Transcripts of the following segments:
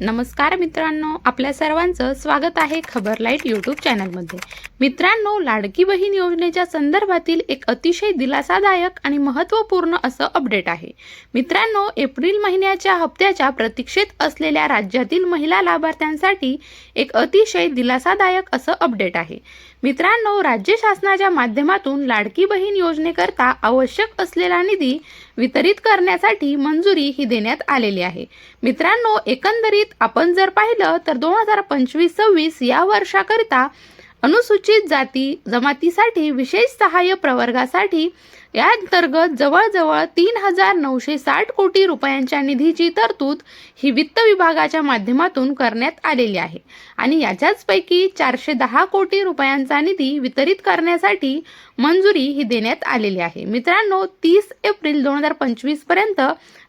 नमस्कार मित्रांनो आपल्या सर्वांचं स्वागत आहे खबर लाइट यूट्यूब चॅनलमध्ये. मित्रांनो लाडकी बहीण योजनेच्या संदर्भातील एक अतिशय दिलासादायक आणि महत्त्वपूर्ण असं अपडेट आहे. मित्रांनो एप्रिल महिन्याच्या हप्त्याच्या प्रतीक्षेत असलेल्या राज्यातील महिला लाभार्थ्यांसाठी एक अतिशय दिलासादायक असं अपडेट आहे. मित्रांनो राज्य शासनाच्या माध्यमातून लाडकी बहीण योजनेकरता आवश्यक असलेला निधी वितरित करण्यासाठी मंजुरी ही देण्यात आलेली आहे. मित्रांनो एकंदरीत आपण जर पाहिलं तर दोन हजार पंचवीस सव्वीस या वर्षाकरिता अनुसूचित जाती जमातीसाठी विशेष सहाय्य प्रवर्गासाठी या अंतर्गत जवळजवळ तीन हजार नऊशे साठ कोटी रुपयांच्या निधीची तरतूद ही वित्त विभागाच्या माध्यमातून करण्यात आलेली आहे. आणि याच्याचपैकी चारशे दहा कोटी रुपयांचा निधी वितरित करण्यासाठी मंजुरी ही देण्यात आलेली आहे. मित्रांनो तीस एप्रिल दोन हजार पंचवीसपर्यंत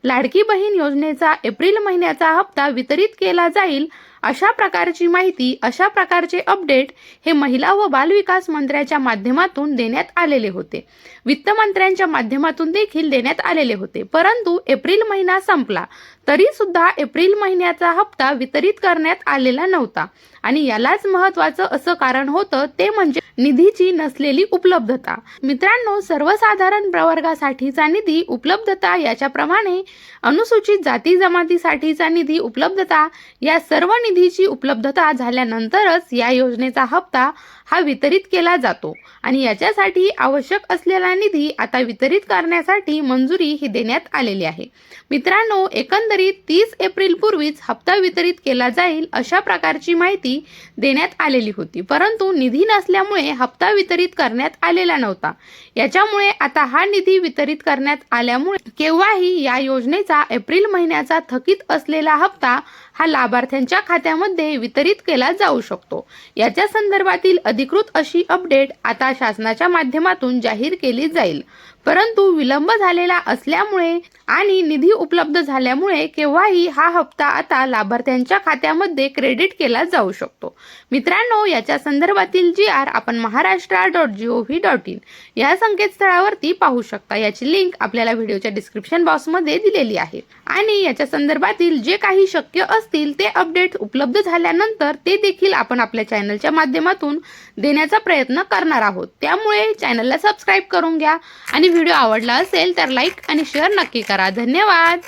लाडकी बहीण योजनेचा एप्रिल महिन्याचा हप्ता वितरित केला जाईल अशा प्रकारची माहिती अशा प्रकारचे अपडेट हे महिला व बालविकास मंत्र्याच्या माध्यमातून देण्यात आलेले होते. वित्त वित्तमंत्र्यांच्या माध्यमातून देखील देण्यात आलेले होते. परंतु एप्रिल महिना संपला. तरी सुद्धा एप्रिल महिन्याचा हप्ता वितरित करण्यात आलेला नव्हता. आणि यालाच महत्वाचं असं कारण होतं ते म्हणजे निधीची नसलेली उपलब्धता. मित्रांनो सर्वसाधारण प्रवर्गासाठीचा निधी उपलब्धता याच्याप्रमाणे अनुसूचित जाती जमातीसाठीचा निधी उपलब्धता या सर्व निधीची उपलब्धता झाल्यानंतरच या योजनेचा हप्ता हा वितरित केला जातो. आणि याच्यासाठी आवश्यक असलेला निधी आता वितरित करण्यासाठी मंजुरी ही देण्यात आलेली आहे. मित्रांनो एकंदरीत तीस एप्रिल पूर्वीच हप्ता वितरित केला जाईल अशा प्रकारची माहिती देण्यात आलेली होती. परंतु निधी नसल्यामुळे हप्ता वितरित करण्यात आलेला नव्हता. याच्यामुळे आता हा निधी वितरित करण्यात आल्यामुळे केव्हाही या योजनेचा एप्रिल महिन्याचा थकीत असलेला हप्ता हा लाभार्थ्यांच्या खात्यामध्ये वितरित केला जाऊ शकतो. याच्या संदर्भातील अधिकृत अशी अपडेट आता शासनाच्या माध्यमातून जाहीर केली जाईल. परंतु विलंब झालेला असल्यामुळे आणि निधी उपलब्ध झाल्यामुळे केव्हाही हा हप्ता आता लाभार्थ्यांच्या खात्यामध्ये क्रेडिट केला जाऊ शकतो. मित्रांनो याच्या संदर्भातील जी आर आपण Maharashtra dot G O V dot in या संकेतस्थळावरती पाहू शकता. याची लिंक आपल्याला व्हिडिओच्या डिस्क्रिप्शन बॉक्समध्ये दिलेली आहे. आणि याच्या संदर्भातील जे काही शक्य असतील ते अपडेट उपलब्ध झाल्यानंतर ते देखील आपण आपल्या चॅनलच्या माध्यमातून देण्याचा प्रयत्न करणार आहोत. त्यामुळे चॅनलला सबस्क्राईब करून घ्या. आणि व्हिडिओ आवडला असेल तर लाईक आणि शेअर नक्की करा. करा. धन्यवाद.